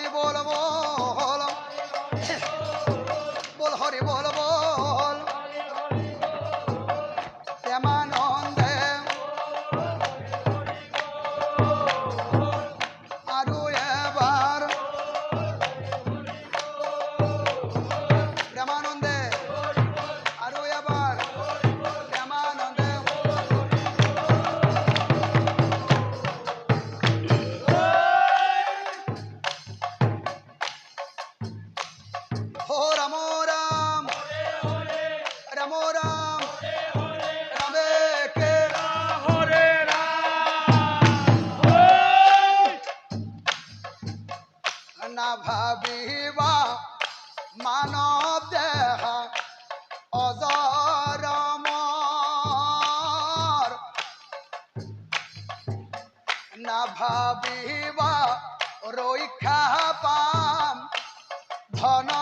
హరి బోలవో দিবা মানব দেহা অজর না ভাবিবা রক্ষা পাম ধন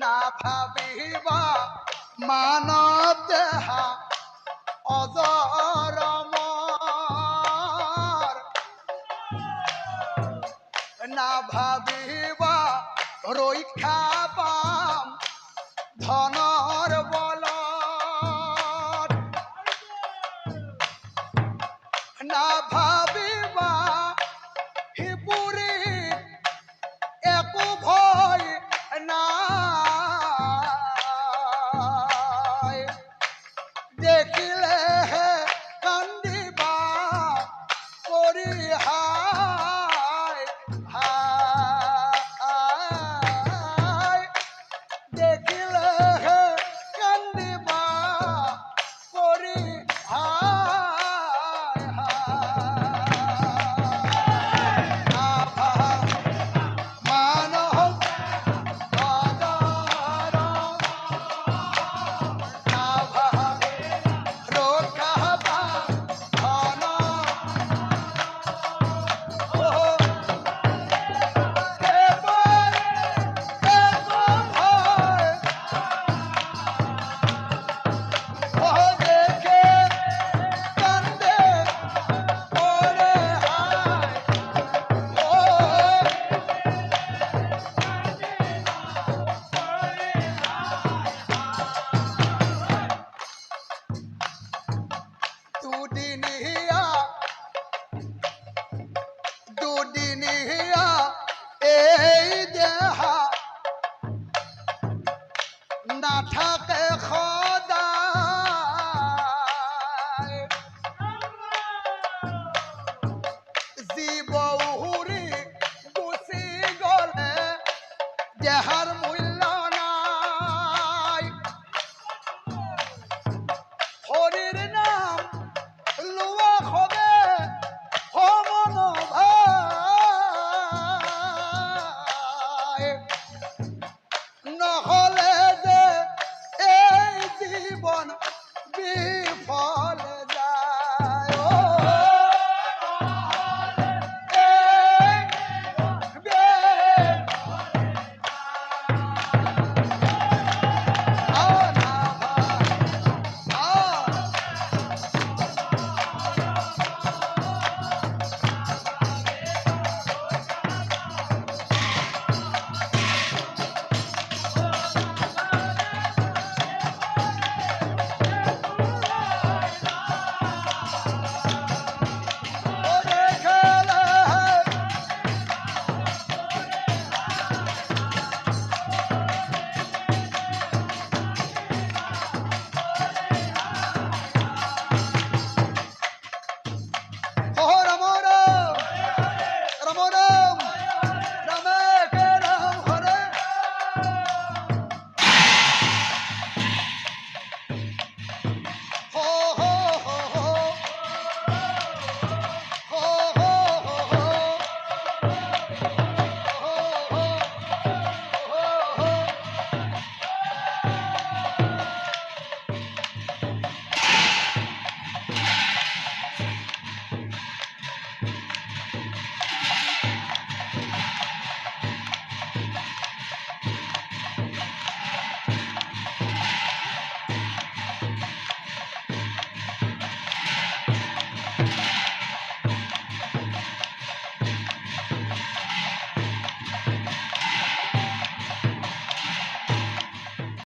না ভাবিবা মান দেহা অজর না ভাবিবা রক্ষা পাম ধনর বল না ভাবিবা నందిని